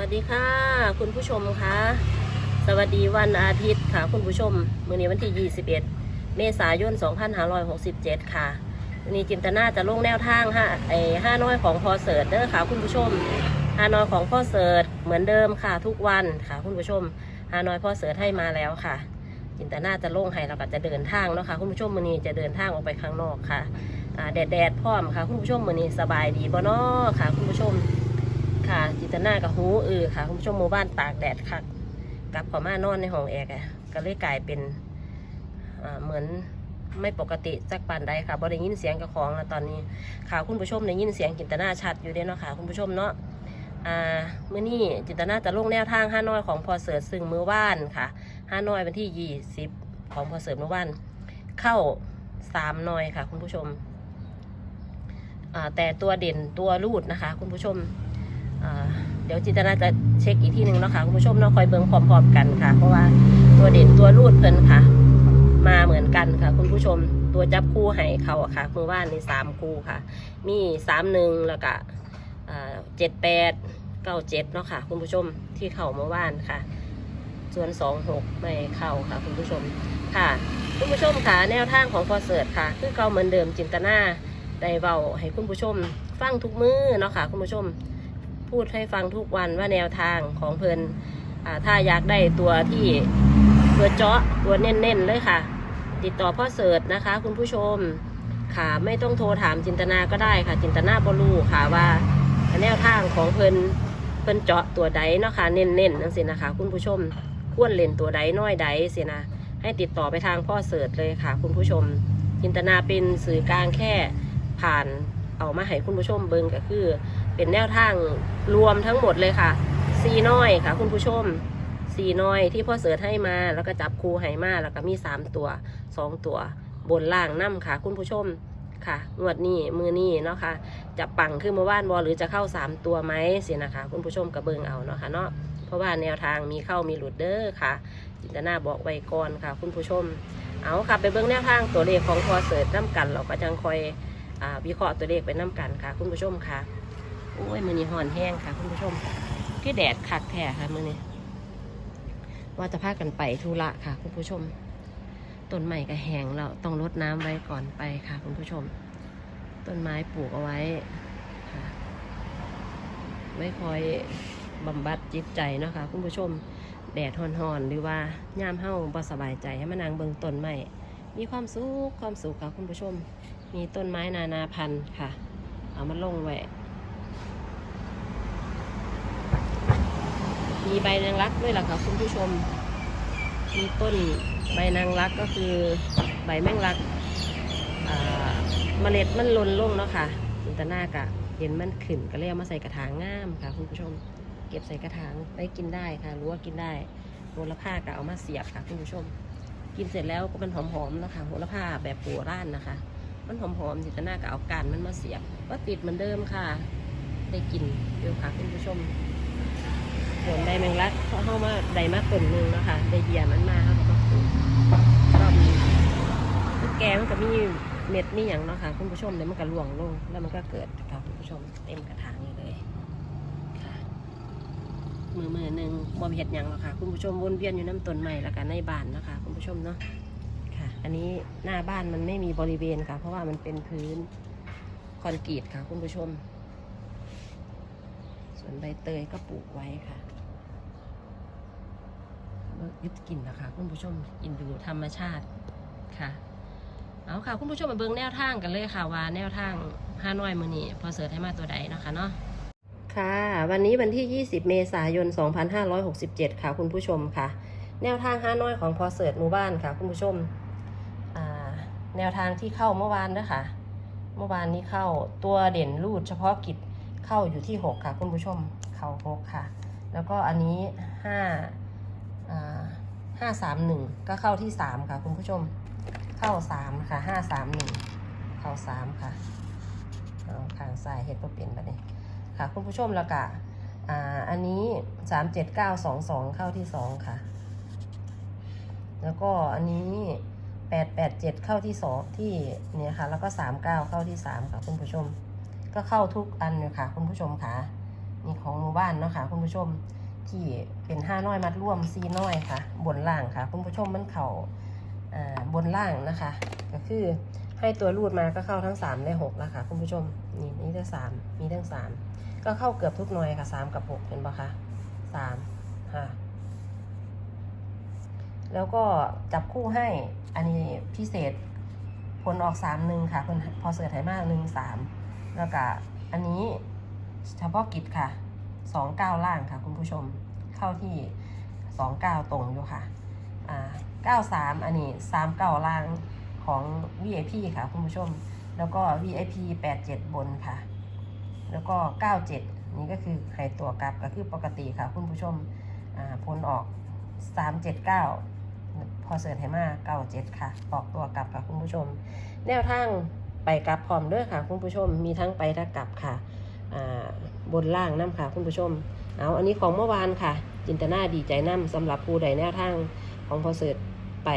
วัสดีค่ะ คุณผู้ชมคะ สวัสดีวันอาทิตย์ค่ะ คุณผู้ชมมื้อนี้วันที่ 21 เมษายน 2567 ค่ะวันนี้จินตนาจะลงแนวทางห้าไอ้ห้าน้อยของพอเสิร์ตเด้อค่ะ คุณผู้ชมห้าน้อยของพ่อเสิร์ตเหมือนเดิมค่ะ ทุกวันค่ะ คุณผู้ชมห้าน้อยพ่อเสิร์ตให้มาแล้วค่ะ จินตนาจะลงให้เราก็จะเดินทางเนาะค่ะ คุณผู้ชมมื้อนี้จะเดินทางออกไปข้างนอกค่ะแดดแดดพร้อมค่ะ คุณผู้ชมมื้อนี้สบายดีบ่เนาะค่ะ คุณผู้ชม ค่ะ จิตนากับหูเออค่ะ คุณผู้ชมหมู่บ้านตากแดดคักกลับขอมานอนในห้องแอร์ก็เลยกลายเป็นเหมือนไม่ปกติจักปานใดค่ะบ่ได้ยินเสียงกระของแล้วตอนนี้ค่ะคุณผู้ชมได้ยินเสียงจินตนาชัดอยู่เด้เนาะค่ะ คุณผู้ชมเนาะอ่ามื้อนี้จินตนาจะลงแนวทางห้าน้อยของพอเสิร์ซึ่งมือว่านค่ะห้าน้อยวันที่ยี่สิบของพอเสิร์มือว่าน เข้าสามน้อยค่ะ คุณผู้ชมอ่าแต่ตัวเด่นตัวรูดนะคะ คุณผู้ชม เดี๋ยวจินตนาจะเช็คอีกที่หนึ่งเนาะค่ะคุณผู้ชมเนาะคอยเบิ่งพร้อมๆกันค่ะ เพราะว่าตัวเด่นตัวรูดเพิ่นค่ะ มาเหมือนกันค่ะ คุณผู้ชมตัวจับคู่ให้เขาอะค่ะมือว่านในสามคู่ค่ะ มีสามหนึ่งแล้วก็เจ็ดแปดเก้าเจ็ดเนาะค่ะ คุณผู้ชมที่เข่าเมื่อวานค่ะ ส่วนสองหกไม่เข้าค่ะ คุณผู้ชมค่ะคุณผู้ชมค่ะแนวทางของพอเสิร์ตค่ะคือเก่าเหมือนเดิมจินตนาได้เบาให้คุณผู้ชม ฟังทุกมือเนาะค่ะ คุณผู้ชม พูดให้ฟังทุกวันว่าแนวทางของเพลินอ่าถ้าอยากได้ตัวที่ตัวเจาะตัวเน้นๆเลยค่ะ ติดต่อพ่อเสิร์ชนะคะ คุณผู้ชมค่ะไม่ต้องโทรถามจินตนาก็ได้ค่ะ จินตนาบรูค่ะว่าแนวทางของเพลินเพิ่นเจาะตัวใดเนาะค่ะเน้นๆนั่นสินะคะ คุณผู้ชมควรเล่นตัวใดน้อยใดสินะให้ติดต่อไปทางพ่อเสิร์ชเลยค่ะ คุณผู้ชม จินตนาเป็นสื่อกลางแค่ผ่านเอามาให้คุณผู้ชมเบิ่งก็คือ เป็นแนวทางรวมทั้งหมดเลยค่ะซีน้อยค่ะ คุณผู้ชมซีน้อยที่พ่อเสือให้มาแล้วก็จับคูให้มาแล้วก็มีสามตัวสองตัวบนล่างน้ำค่ะ คุณผู้ชมค่ะงวดนี้มือนี้เนาะค่ะจะปังขึ้นมาว่านบอหรือจะเข้าสามตัวไหมสินะคะ คุณผู้ชมกระเบิงเอาเนาะค่ะเนาะเพราะว่าแนวทางมีเข้ามีหลุดเด้อค่ะ จินตนาบอกไว้ก่อนค่ะ คุณผู้ชม เอาค่ะไปเบิ้งแนวทางตัวเลขของพอเสิร์ชน้ำกันเราก็จังคอยอวิเคราะห์ตัวเลขไปน้ำกันค่ะ คุณผู้ชมค่ะ โอ้ยมือนี้ห่อนแห้งค่ะคุณผู้ชมที่แดดคักแท้ค่ะมือนี้ว่าจะพากันไปธุระค่ะคุณผู้ชมต้นไม้ก็แห้งแล้วต้องรดน้ำไว้ก่อนไปค่ะ คุณผู้ชม ต้นไม้ปลูกเอาไว้ค่ะไม่คอยบำบัดจิตใจเนาะคะคุณผู้ชมแดดห่อนๆหรือว่าย่ามเฮ้าบ่สบายใจให้มานางเบิงต้นไม้มีความสุขความสุขค่ะคุณผู้ชม มีต้นไม้นานาพันธุ์ค่ะ เอามาลงไว้ มีใบนางรักด้วยล่ะค่ะคุณผู้ชม มีต้นใบนางรักก็คือใบแมงลักอ่าเมล็ดมันล่นลงเนาะค่ะจินตนากะเห็นมันขึ้นก็เลยเอามาใส่กระถางงามค่ะ คุณผู้ชม เก็บใส่กระถางไว้กินได้ค่ะ รู้ว่ากินได้โหระพากะเอามาเสียบค่ะ คุณผู้ชม กินเสร็จแล้วก็มันหอมๆนะคะโหระพาแบบโบราณนะคะ มันหอมๆจินตนากะเอาการมันมาเสียบ ก็ติดเหมือนเดิมค่ะ ได้กินเดี๋ยวค่ะคุณผู้ชม ส่วนใดแมงลักเขาเข้ามาใดมากต้นหนึงเนาะคะได้เหยียมันมาเขาก็ปลูกรอบนี้แกมันก็มีเม็ดนี่อย่างเนาะค่ะคุณผู้ชมเดี๋ยมันก็ร่วงลงแล้วมันก็เกิดค่ะคุณผู้ชมเต็มกระถางเลยค่ะมือมือหนึ่งบ่มเห็ดยังหรอกค่ะคุณผู้ชมวนเวียนอยู่น้ำต้นใหม่แล้วกันในบ้านเนาะคะคุณผู้ชมเนาะค่ะ อันนี้หน้าบ้านมันไม่มีบริเวณค่ะ เพราะว่ามันเป็นพื้นคอนกรีตค่ะ คุณผู้ชม ส่วนใบเตยก็ปลูกไว้ค่ะ ยึดกินนะคะคุณผู้ชมกินดูธรรมชาติค่ะเอาค่ะคุณผู้ชมมาเบิ่งแนวทางกันเลยค่ะว่าแนวทางห้าน้อยมือนี้พอเสิร์ชให้มาตัวใดนะคะเนาะค่ะ วันนี้วันที่ 20 เมษายน 2567 ค่ะคุณผู้ชมค่ะ แนวทางห้าน้อยของพอเสิร์ชหมู่บ้านค่ะคุณผู้ชมแนวทางที่เข้าเมื่อวานนะคะเมื่อวานนี้เข้าตัวเด่นรูดเฉพาะกิจเข้าอยู่ที่ 6 ค่ะคุณผู้ชมเข้า6ค่ะ แล้วก็อันนี้ 5 อ่า5 3 1ก็เข้าที่3ค่ะคุณผู้ชมเข้า3ค่ะ5 3 1เข้า3ค่ะเอาขางซ้ายเฮ็ดบ่เป็นบัดนี้ค่ะ คุณผู้ชมแล้วก็อ่าอันนี้3 7 9 2 2เก้าสองสองเข้าที่2ค่ะ แล้วก็อันนี้8 8 7เจ็ดเข้าที่2ที่เนี่ยค่ะ แล้วก็3 9เก้าเข้าที่3ค่ะ คุณผู้ชม ก็เข้าทุกอันเลยค่ะ คุณผู้ชมค่ะนี่ของหมู่บ้านเนาะค่ะ คุณผู้ชม ที่เป็นห้าน้อยมัดร่วมซีน้อยค่ะ บนล่างค่ะคุณผู้ชมมันเข่าอ่าบนล่างนะคะ ก็คือให้ตัวรูดมาก็เข้าทั้ง 3 และ6แล้วค่ะคุณผู้ชม นี่นี่ทั้งสามมีทั้ง 3 ก็เข้าเกือบทุกหน่วยค่ะ 3 กับ 6 เห็นปะคะ3ค่ะ แล้วก็จับคู่ให้อันนี้พิเศษผลออก3 1ค่ะเพิ่นพอเสือไถมาก1 3แล้วก็อันนี้เฉพาะกิจค่ะ 29 ล่างค่ะคุณผู้ชมเข้าที่ 29 ตรงอยู่ค่ะอ่า93 อันนี้ 39 ล่างของ VIP ค่ะคุณผู้ชม แล้วก็ VIP 87 บนค่ะ แล้วก็ 97 นี่ก็คือไฮตัวกลับก็คือปกติค่ะคุณผู้ชมอ่าพ้นออก 379พอเสิร์ชให้มา97ค่ะออกตัวกลับค่ะคุณผู้ชม แนวทางไปกลับพร้อมด้วยค่ะ คุณผู้ชมมีทั้งไปและกลับค่ะอ่า บนล่างน้ำค่ะ คุณผู้ชม เอาอันนี้ของเมื่อวานค่ะ จินตนาดีใจน้ำสำหรับผู้ใดแนวทางของพอเสิร์ชไป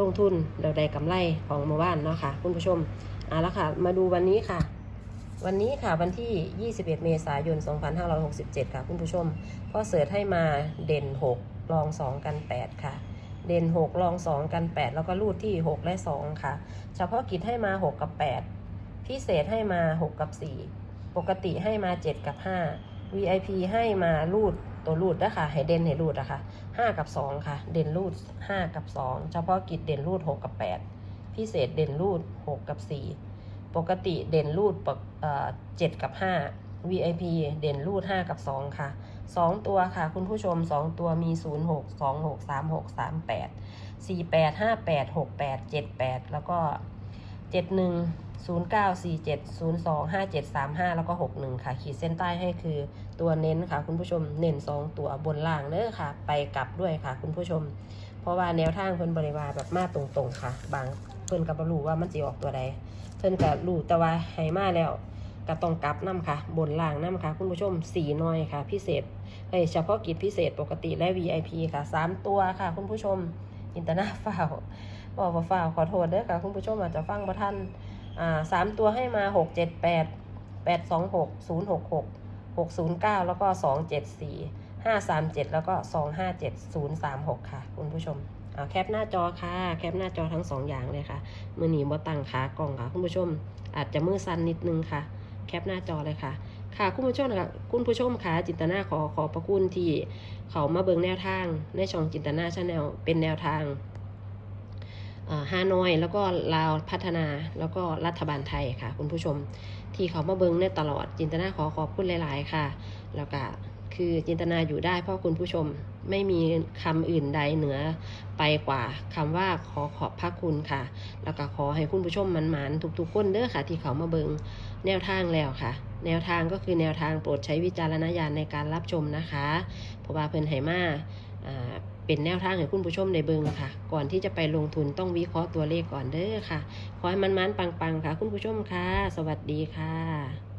ลงทุนเราได้กำไรของเมื่อวานเนาะค่ะ คุณผู้ชมเอาละค่ะ มาดูวันนี้ค่ะ วันนี้ค่ะวันที่ 21 เมษายน 2567 ค่ะ คุณผู้ชมพอเสิร์ชให้มาเด่น 6 รอง 2 กัน 8 ค่ะเด่น6รอง 2 กัน 8 แล้วก็รูดที่ 6 และ 2 ค่ะ เฉพาะกิจให้มา 6 กับ 8 พิเศษให้มา 6 กับ 4 ปกติให้มา 7 กับ 5 VIP ให้มารูดตัวรูดนะคะให้เด่นให้รูดนะคะ5กับ 2 ค่ะ เด่นรูด 5 กับ 2 เฉพาะกิจเด่นรูด 6 กับ 8 พิเศษเด่นรูด 6 กับ 4 ปกติเด่นรูดปกเอ่อ7กับ 5 VIP เด่นรูด 5 กับ 2 ค่ะ 2 ตัวค่ะ คุณผู้ชม 2 ตัวมี 0 6 2 6 3 6 3 8 4 8 5 8 6 8 7 8 แล้วก็ 71 47 02 57 35 แล้วก็ 61 ค่ะ ขีดเส้นใต้ให้คือตัวเน้นค่ะ คุณผู้ชมเน้น2ตัวบนล่างเด้อค่ะ ไปกลับด้วยค่ะ คุณผู้ชม เพราะว่าแนวทางเพิ่นบริวารแบบมาตรงๆค่ะ บางเพิ่นก็บ่รู้ว่ามันสิออกตัวใด เพิ่นก็รู้แต่ว่าให้มาแล้วก็ต้องกลับนํค่ะ บนล่างนํค่ะ คุณผู้ชมสีน้อยค่ะ พิเศษเอ้ยเฉพาะกิจพิเศษปกติและ VIP ค่ะสามตัวค่ะ คุณผู้ชมอินเตอร์นาฟ้าวบอกว่าฟ้าวขอโทษเด้อค่ะ คุณผู้ชมอาจจะฟังบ่ทัน อ่าสามตัวให้มาหกเจ็ดแปดแปดสองหกศูนย์หกหกหกศูนย์เก้าแล้วก็สองเจ็ดสี่ห้าสามเจ็ดแล้วก็สองห้าเจ็ดศูนย์สามหกค่ะ คุณผู้ชมเอาแคปหน้าจอค่ะ แคปหน้าจอทั้งสองอย่างเลยค่ะ มือหนีบ่ตั้งขากล่องค่ะ คุณผู้ชม อาจจะมือสั่นนิดนึงค่ะ แคปหน้าจอเลยค่ะ ค่ะคุณผู้ชมค่ะคุณผู้ชมค่ะจินตนาขอขอบพระคุณที่เขามาเบิงแนวทางในช่องจินตนาชาแนลเป็นแนวทาง ฮานอย แล้วก็ลาวพัฒนาแล้วก็รัฐบาลไทยค่ะ คุณผู้ชมที่เขามาเบิ้งในตลอดจินตนาขอขอบคุณหลาย ๆ ค่ะ แล้วก็คือจินตนาอยู่ได้เพราะคุณผู้ชมไม่มีคำอื่นใดเหนือไปกว่าคำว่าขอขอบพระคุณค่ะ แล้วก็ขอให้คุณผู้ชมมันหมานทุกๆคนเด้อค่ะ ที่เขามาเบิงแนวทางแล้วค่ะ แนวทางก็คือแนวทางโปรดใช้วิจารณญาณในการรับชมนะคะ เพราะว่าเพิ่นให้มาอ่า เป็นแนวทางให้คุณผู้ชมในเบิงค่ะ ก่อนที่จะไปลงทุนต้องวิเคราะห์ตัวเลขก่อนเด้อค่ะ ขอให้มันมันๆปังๆค่ะ คุณผู้ชมค่ะ สวัสดีค่ะ